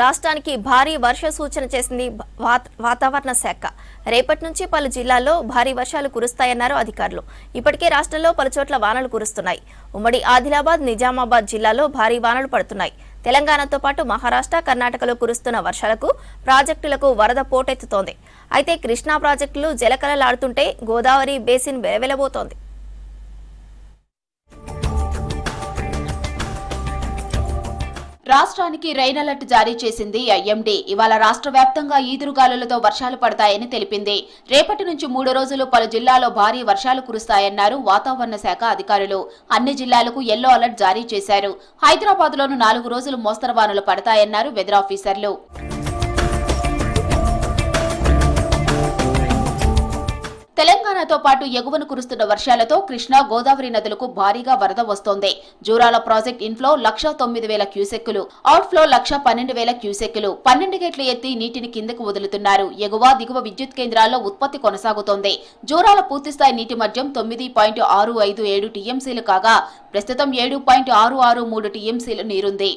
రాష్ట్రానికి భారీ వర్ష సూచన చేసింది వాతావరణ శాఖ. రేపటి నుంచి పలు జిల్లాల్లో భారీ వర్షాలు కురుస్తాయన్నారు అధికారులు. ఇప్పటికే రాష్ట్రంలో పలు చోట్ల వానలు కురుస్తున్నాయి. ఉమ్మడి ఆదిలాబాద్ నిజామాబాద్ జిల్లాలో భారీ వానలు పడుతున్నాయి. తెలంగాణతో పాటు మహారాష్ట్ర కర్ణాటకలో కురుస్తున్న వర్షాలకు ప్రాజెక్టులకు వరద పోటెత్తుతోంది. అయితే కృష్ణా ప్రాజెక్టులు జలకలలాడుతుంటే గోదావరి బేసిన్ వెలవెలబోతోంది. రాష్ట్రానికి రైన్ అలర్ట్ జారీ చేసింది ఐఎండీ. ఇవాళ రాష్ట్ర వ్యాప్తంగా ఈదురుగాలులతో వర్షాలు పడతాయని తెలిపింది. రేపటి నుంచి మూడు రోజులు పలు జిల్లాలో భారీ వర్షాలు కురుస్తాయన్నారు వాతావరణ శాఖ అధికారులు. అన్ని జిల్లాలకు ఎల్లో అలర్ట్ జారీ చేశారు. హైదరాబాద్ లోను నాలుగు రోజులు మోస్తరు వానలు పడతాయన్నారు వెదర్ ఆఫీసర్లు తెలంగాణతో పాటు ఎగువను కురుస్తున్న వర్షాలతో కృష్ణా గోదావరి నదులకు భారీగా వరద వస్తోంది. జూరాల ప్రాజెక్ట్ ఇన్ఫ్లో లక్ష తొమ్మిది వేల క్యూసెక్కులు అవుట్ఫ్లో లక్ష పన్నెండు వేల క్యూసెక్కులు పన్నెండు గేట్లు ఎత్తి నీటిని కిందకు వదులుతున్నారు. ఎగువ దిగువ విద్యుత్ కేంద్రాల్లో ఉత్పత్తి కొనసాగుతోంది. జూరాల పూర్తిస్థాయి నీటి మద్యం తొమ్మిది పాయింట్ ఆరు ఐదు ఏడు టీఎంసీలు కాగా ప్రస్తుతం ఏడు పాయింట్ ఆరు ఆరు మూడు టీఎంసీలు నీరుంది.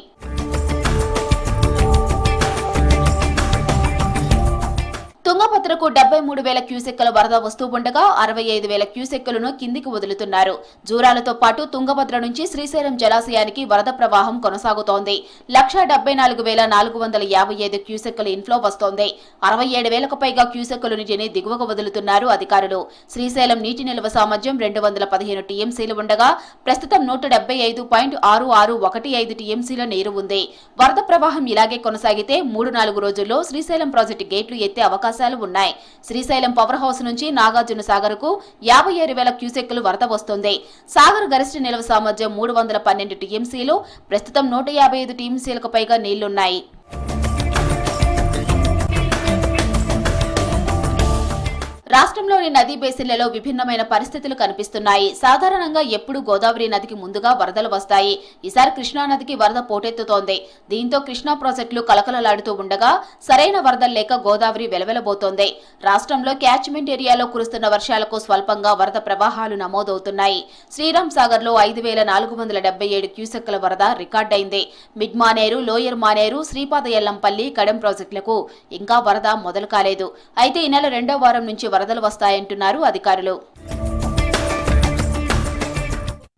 తుంగభద్రకు డెబ్బై మూడు వేల క్యూసెక్కుల వరద వస్తూ ఉండగా అరవై ఐదు వేల క్యూసెక్కులను కిందికి వదులుతున్నారు. జూరాలతో పాటు తుంగభద్ర నుంచి శ్రీశైలం జలాశయానికి వరద ప్రవాహం కొనసాగుతోంది. లక్ష డెబ్బై నాలుగు వేల నాలుగు వందల యాభై ఐదు క్యూసెక్కుల ఇన్ఫ్లో వస్తోంది. అరవై ఏడు వేలకు పైగా క్యూసెక్కులు నీటిని దిగువకు వదులుతున్నారు అధికారులు. శ్రీశైలం నీటి నిల్వ సామర్థ్యం రెండు వందల పదిహేను టీఎంసీలు ఉండగా ప్రస్తుతం నూట డెబ్బై ఐదు పాయింట్ ఆరు ఆరు ఒకటి ఐదు టీఎంసీల నీరు ఉంది. వరద ప్రవాహం ఇలాగే కొనసాగితే మూడు నాలుగు రోజుల్లో శ్రీశైలం ప్రాజెక్టు గేట్లు ఎత్తే అవకాశాలు ఉన్నాయి. శ్రీశైలం పవర్ హౌస్ నుంచి నాగార్జున సాగర్కు యాభై ఏడు వేల క్యూసెక్కులు వరద వస్తుంది. సాగర్ గరిష్ట నిల్వ సామర్థ్యం మూడు వందల పన్నెండు టీఎంసీలు ప్రస్తుతం నూట యాభై ఐదు టీఎంసీలకు పైగా నీళ్ళున్నాయి. రాష్ట్రంలోని నదీ బేసిన్లలో విభిన్నమైన పరిస్థితులు కనిపిస్తున్నాయి. సాధారణంగా ఎప్పుడు గోదావరి నదికి ముందుగా వరదలు వస్తాయి. ఈసారి కృష్ణా నదికి వరద పోటెత్తుతోంది. దీంతో కృష్ణా ప్రాజెక్టులు కలకలలాడుతూ ఉండగా సరైన వరదలు లేక గోదావరి వెలవెలబోతోంది. రాష్ట్రంలో క్యాచ్మెంట్ ఏరియాలో కురుస్తున్న వర్షాలకు స్వల్పంగా వరద ప్రవాహాలు నమోదవుతున్నాయి. శ్రీరామ్ సాగర్లో ఐదు వేల నాలుగు వందల డెబ్బై ఏడు క్యూసెక్కుల వరద రికార్డైంది. మిడ్ మానేరు లోయర్ మానేరు శ్రీపాద ఎల్లంపల్లి కడెం ప్రాజెక్టులకు ఇంకా వరద మొదలు కాలేదు. అయితే ఈ నెల రెండో వారం నుంచి వరద వరదలు వస్తాయంటున్నారు అధికారులు.